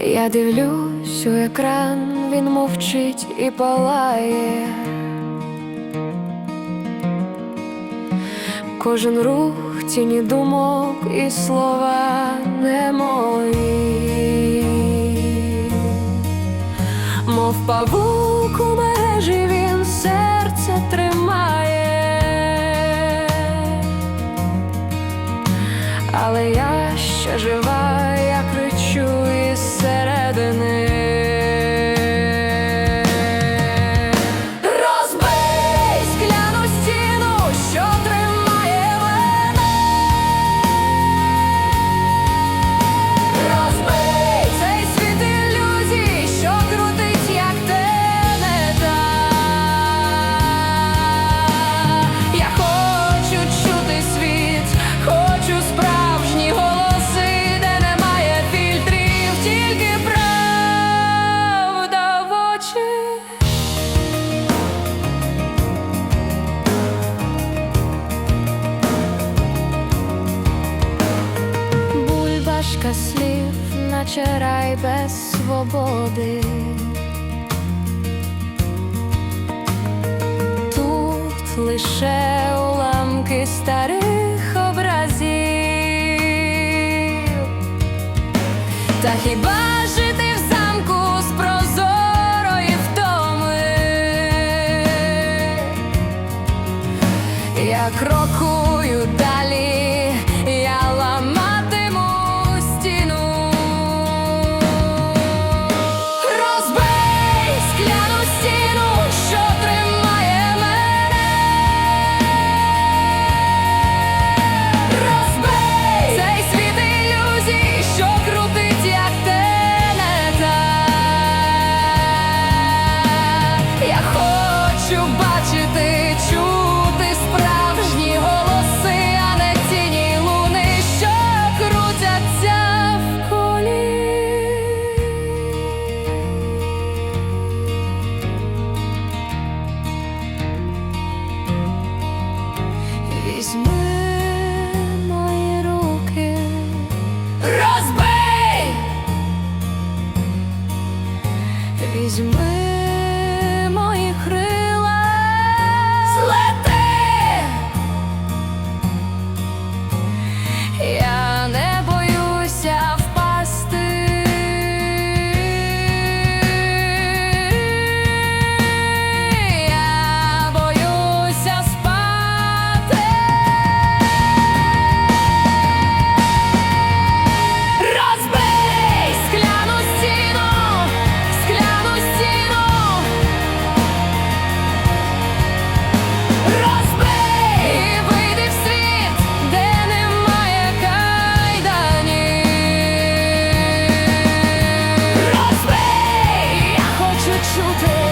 Я дивлюсь у екран, він мовчить і палає. Кожен рух, тіні думок і слова не мої, мов павук у межі він серце тримає, але я ще із Nereden Бульбашка слів, наче рай без свободи. Тут лише уламки старих образів. Та хіба жити в замку з прозорої втоми? Я крокую далі. крізь мене. you do